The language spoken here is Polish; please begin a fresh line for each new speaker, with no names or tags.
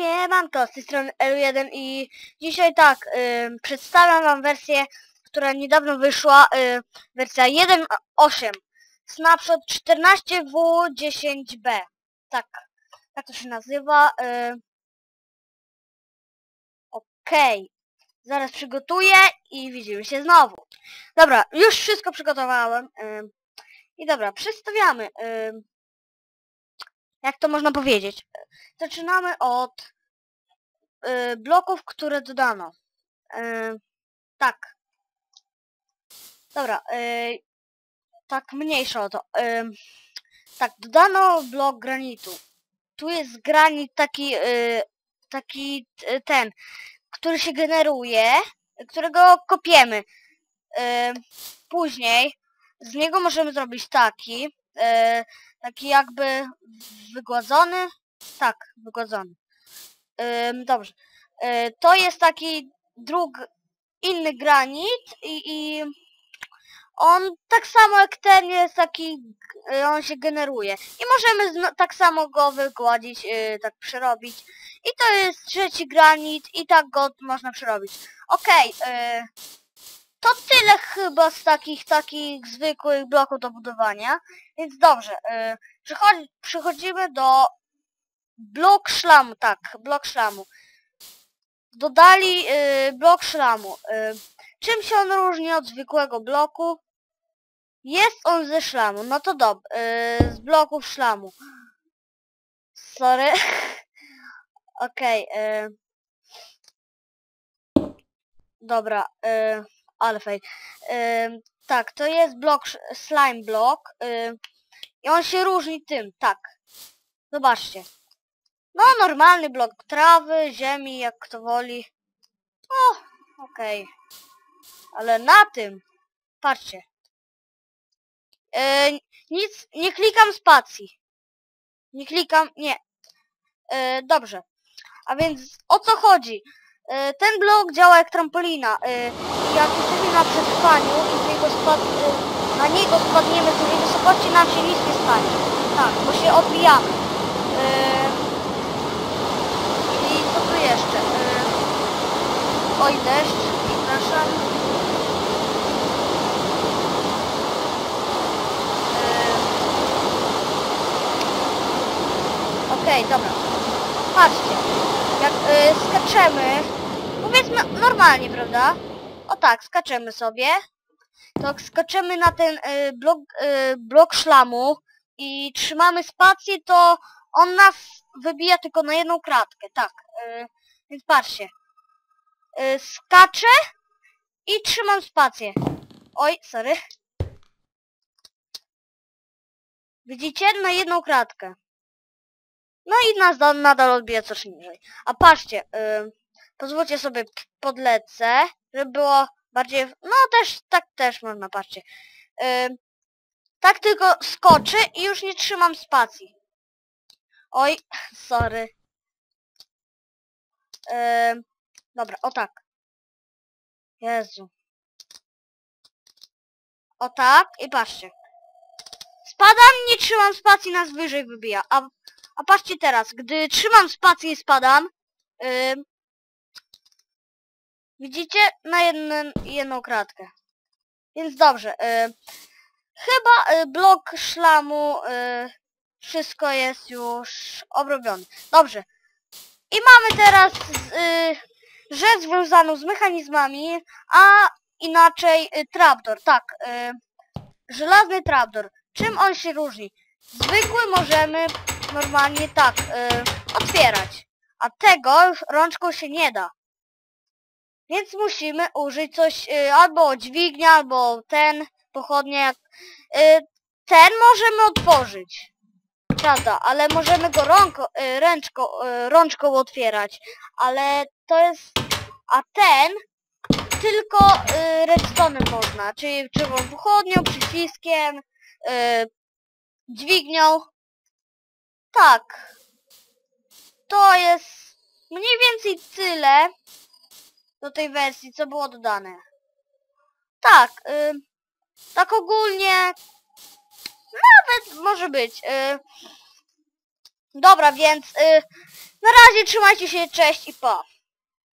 Siemanko, z tej strony L1 i dzisiaj tak, y, przedstawiam wam wersję, która niedawno wyszła, y, wersja 1.8 Snapshot 14W10B Tak, tak to się nazywa. Y, Okej, zaraz przygotuję i widzimy się znowu. Dobra, już wszystko przygotowałem. Y, I dobra, przedstawiamy. Y, jak to można powiedzieć? Zaczynamy od y, bloków, które dodano. Y, tak. Dobra, y, tak mniejsza o to. Y, tak, dodano blok granitu. Tu jest granit taki, y, taki y, ten, który się generuje, którego kopiemy. Y, później z niego możemy zrobić taki, y, taki jakby wygładzony. Tak, wygładzony. Ym, dobrze. Y, to jest taki drug, inny granit i, i on tak samo jak ten jest taki, y, on się generuje. I możemy tak samo go wygładzić, y, tak przerobić. I to jest trzeci granit i tak go można przerobić. Okej, y, to tyle chyba z takich, takich zwykłych bloków do budowania. Więc dobrze, y, przechodzi, przechodzimy do blok szlamu, tak, blok szlamu. Dodali y, blok szlamu. Y, czym się on różni od zwykłego bloku? Jest on ze szlamu, no to dob, y, z bloków szlamu. Sorry. Okej, y, dobra, y, ale fej. Tak, to jest blok, slime block y, i on się różni tym, tak. Zobaczcie. No, normalny blok trawy, ziemi, jak kto woli. O, okej. Ale na tym, patrzcie. Nic, nie klikam spacji. Nie klikam, nie. Dobrze. A więc o co chodzi? E, ten blok działa jak trampolina. E, jak jesteśmy na przetrwaniu i z niego spad, e, na niego spadniemy z dużej wysokości, nam się nic nie stanie. Tak, bo się odbijamy. I co tu jeszcze? Oj, deszcz, przepraszam. Okej, dobra. Patrzcie. Jak y, skaczemy, powiedzmy normalnie, prawda? O tak, skaczemy sobie. To jak skaczemy na ten y, blok, y, blok szlamu i trzymamy spację, to on nas wybija tylko na jedną kratkę, tak. y, więc patrzcie. Y, skaczę i trzymam spację. Oj, sorry. Widzicie? Na jedną kratkę. No i nas da, nadal odbija coś niżej. A patrzcie, y, pozwólcie sobie podlecę, żeby było bardziej... No też, tak też można, patrzcie. Y, tak tylko skoczę i już nie trzymam spacji. Oj, sorry. Ym, dobra, o tak. Jezu. O tak i patrzcie. Spadam, nie trzymam spacji, nas wyżej wybija. A, a patrzcie teraz, gdy trzymam spację i spadam, ym, widzicie? Na jedną, kratkę. Więc dobrze. ym, chyba y, blok szlamu y, wszystko jest już obrobione. Dobrze. I mamy teraz y, rzecz związaną z mechanizmami, a inaczej y, trapdoor. Tak, y, żelazny trapdoor. Czym on się różni? Zwykły możemy normalnie tak y, otwierać, a tego rączką się nie da. Więc musimy użyć coś y, albo dźwignia, albo ten, pochodnie. jak- Y, ten możemy otworzyć. Prawda, ale możemy go rąko, y, ręczko, y, rączką otwierać. Ale to jest... A ten tylko y, można. Czyli czerwoną pochodnią, przyciskiem, y, dźwignią. Tak. To jest mniej więcej tyle do tej wersji, co było dodane. Tak. Y, tak ogólnie nawet może być. Y, dobra, więc y, Na razie trzymajcie się, cześć i pa.